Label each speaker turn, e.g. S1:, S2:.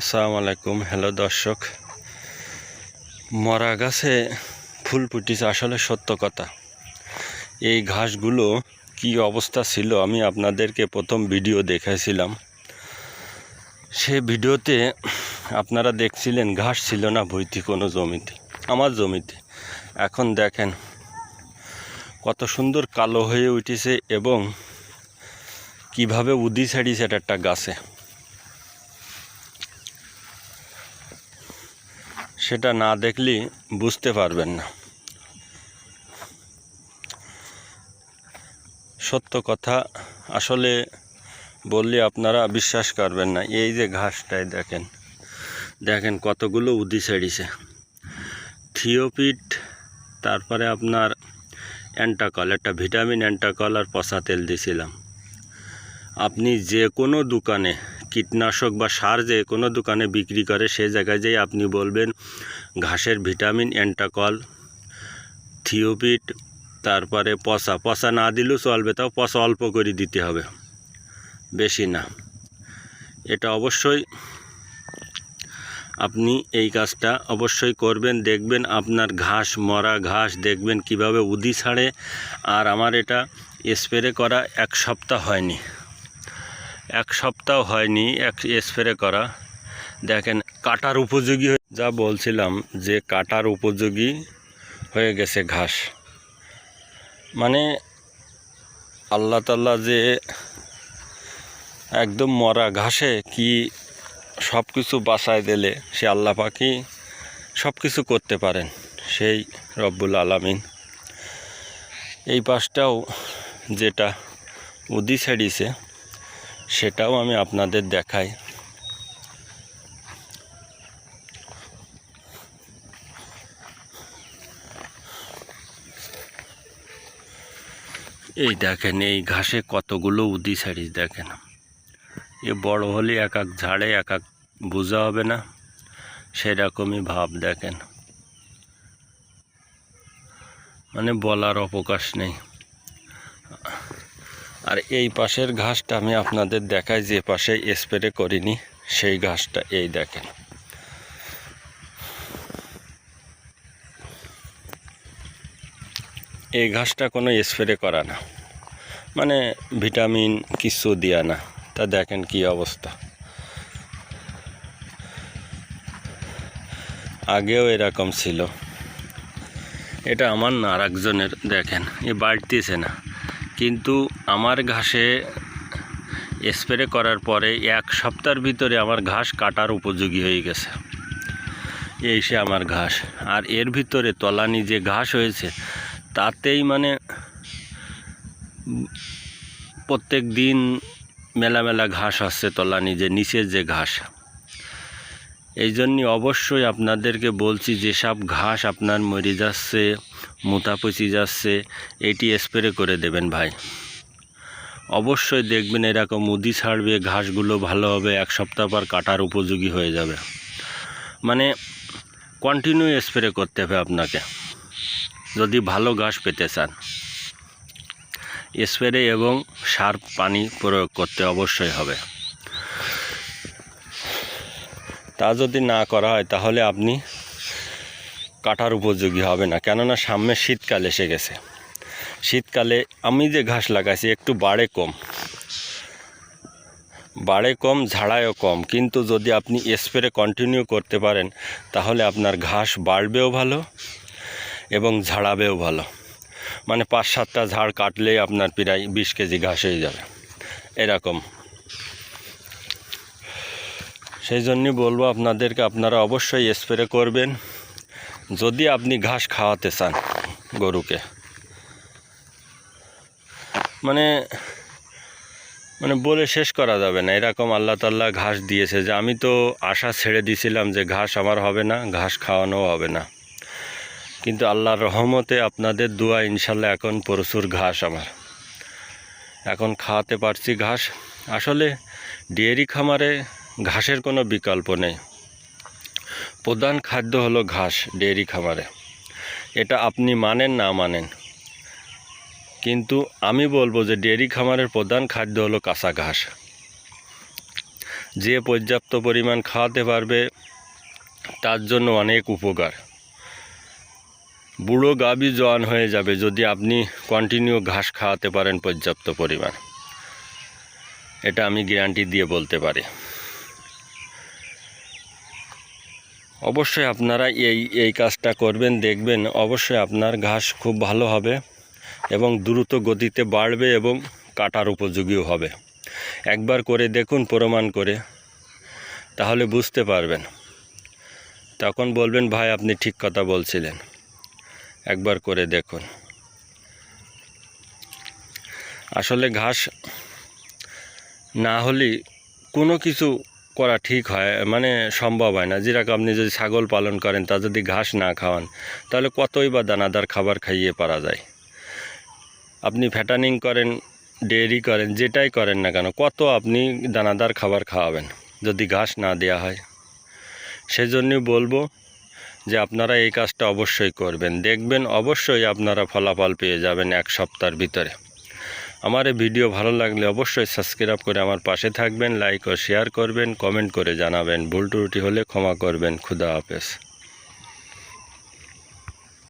S1: আসসালামু আলাইকুম। হ্যালো দর্শক, মরা গাছে ফুল ফুটিছে আসলে সত্য কথা। এই ঘাসগুলো কি অবস্থা ছিল আমি আপনাদেরকে প্রথম ভিডিও দেখাইছিলাম। সে ভিডিওতে আপনারা দেখছিলেন ঘাস ছিল না ভৈতি কোনো জমিতে, আমার জমিতে। এখন দেখেন কত সুন্দর কালো হয়ে উঠেছে এবং কীভাবে উদি ছাড়িয়েছে একটা গাছে। সেটা না দেখলে বুঝতে পারবেন না। সত্য কথা, আসলে বললে আপনারা বিশ্বাস করবেন না। এই যে ঘাসটাই দেখেন দেখেন কতগুলো উদি ছেড়িছে। থিওপিট, তারপরে আপনার অ্যান্টাকল, একটা ভিটামিন অ্যান্টাকল আর পচা তেল দিয়েছিলাম আপনি যে কোনো দোকানে কীটনাশক বা সার যে কোনো দোকানে বিক্রি করে সেই জায়গায় যেয়ে আপনি বলবেন, ঘাসের ভিটামিন অ্যান্টাকল থিওপিট, তারপরে পচা। পচা না দিলেও চলবে, তাও পচা অল্প করে দিতে হবে, বেশি না। এটা অবশ্যই আপনি এই কাজটা অবশ্যই করবেন, দেখবেন আপনার ঘাস, মরা ঘাস, দেখবেন কীভাবে উদি ছাড়ে। আর আমার এটা স্প্রে করা এক সপ্তাহ হয়নি। এক সপ্তাহ হয়নি, এক স্প্রে করা। দেখেন, কাটার উপযোগী যা বলছিলাম যে কাটার উপযোগী হয়ে গেছে ঘাস। মানে আল্লাহ তাল্লাহ যে একদম মরা ঘাসে কি সব কিছু বাসায় দিলে সে আল্লাহ পাখি সব কিছু করতে পারেন, সেই রব্বুল আলামিন। এই পাশটাও যেটা উদি ছেড়িছে সেটাও আমি আপনাদের দেখাই। এই দেখেন, এই ঘাসে কতগুলো উদি ছাড়িস দেখেন। এ বড় হলে এক এক ঝাড়ে, এক এক বোঝা হবে না। সেরকমই ভাব, দেখেন। মানে বলার অবকাশ নেই। আর এই পাশের ঘাসটা আমি আপনাদের দেখাই, যে পাশে স্প্রে করিনি, সেই ঘাসটা, এই দেখেন। এই ঘাসটা কোনো স্প্রে করা না। মানে ভিটামিন কিছু দেওয়া না। তা দেখেন কি অবস্থা। আগেও এরকম ছিল। এটা আমার না আর একজনের দেখেন, এ বাড়তিছে না। কিন্তু আমার ঘাসে স্প্রে করার পরে এক সপ্তাহের ভিতরে আমার ঘাস কাটার উপযোগী হয়ে গেছে। এই সে আমার ঘাস। আর এর ভিতরে তলানি যে ঘাস হয়েছে, তাতেই মানে প্রত্যেক দিন মেলা মেলা ঘাস আসছে তলানি যে নিচের যে ঘাস। এই জন্যে অবশ্যই আপনাদেরকে বলছি, যেসব ঘাস আপনার মরে যাচ্ছে মোতা পচি যাচ্ছে, এটি স্প্রে করে দেবেন ভাই। অবশ্যই দেখবেন এরকম মুদি ছাড়বে, ঘাসগুলো ভালো হবে, এক সপ্তাহ পর কাটার উপযোগী হয়ে যাবে। মানে কন্টিনিউ স্প্রে করতে হবে আপনাকে, যদি ভালো ঘাস পেতে চান। স্প্রে এবং সার পানি প্রয়োগ করতে অবশ্যই হবে। তা যদি না করা হয়, তাহলে আপনি কাটার উপযোগী হবে না। কেননা সামনে শীতকাল এসে গেছে। শীতকালে আমি যে ঘাস লাগাইছি, একটু বাড়ে কম। বাড়ে কম, ঝাড়ায়ও কম। কিন্তু যদি আপনি স্প্রে কন্টিনিউ করতে পারেন, তাহলে আপনার ঘাস বাড়বেও ভালো এবং ঝাড়াবেও ভালো। মানে পাঁচ সাতটা ঝাড় কাটলেই আপনার প্রায় বিশ কেজি ঘাস হয়ে যাবে। এরকম। সেই জন্যই বলব আপনাদেরকে, আপনারা অবশ্যই স্প্রে করবেন। যদি আপনি ঘাস খাওয়াতে চান গরুকে মানে মানে বলে শেষ করা যাবে না। এরকম আল্লাহ তাল্লাহ ঘাস দিয়েছে যে, আমি তো আশা ছেড়ে দিয়েছিলাম যে ঘাস আমার হবে না, ঘাস খাওয়ানো হবে না। কিন্তু আল্লাহর রহমতে আপনাদের দোয়া ইনশাল্লাহ এখন প্রচুর ঘাস আমার। এখন খাওয়াতে পারছি ঘাস। আসলে ডেয়ারি খামারে ঘাসের কোনো বিকল্প নেই। প্রধান খাদ্য হলো ঘাস, ডেয়ারি খামারে। এটা আপনি মানেন না মানেন। কিন্তু আমি বলব যে ডেয়ারি খামারের প্রধান খাদ্য হলো কাঁচা ঘাস। যে পর্যাপ্ত পরিমাণ খাওয়াতে পারবে, তার জন্য অনেক উপকার। বুড়ো গাবি জোয়ান হয়ে যাবে যদি আপনি কন্টিনিউ ঘাস খাওয়াতে পারেন পর্যাপ্ত পরিমাণ। এটা আমি গ্যারান্টি দিয়ে বলতে পারি। অবশ্যই আপনারা এই এই কাজটা করবেন, দেখবেন অবশ্যই আপনার ঘাস খুব ভালো হবে এবং দ্রুত গতিতে বাড়বে এবং কাটার উপযোগীও হবে। একবার করে দেখুন, প্রমাণ করে, তাহলে বুঝতে পারবেন। তখন বলবেন, ভাই, আপনি ঠিক কথা বলছিলেন। একবার করে দেখুন। আসলে ঘাস না হলে কোনো কিছু করা ঠিক হয় মানে সম্ভব হয় না। যেরকম আপনি যদি ছাগল পালন করেন, তা যদি ঘাস না খাওয়ান, তাহলে কতই বা দানাদার খাবার খাইয়ে পারা যায়? আপনি ফ্যাটানিং করেন, ডেয়ারি করেন, যেটাই করেন না কেন, কত আপনি দানাদার খাবার খাওয়াবেন যদি ঘাস না দেওয়া হয়? সেজন্যই বলব যে আপনারা এই কাজটা অবশ্যই করবেন। দেখবেন অবশ্যই আপনারা ফলাফল পেয়ে যাবেন এক সপ্তাহের ভিতরে। আমার এই ভিডিও ভালো লাগলে অবশ্যই সাবস্ক্রাইব করে আমার পাশে থাকবেন লাইক ও শেয়ার করবেন কমেন্ট করে জানাবেন। ভুল ত্রুটি হলে ক্ষমা করবেন। খুদা হাফেজ।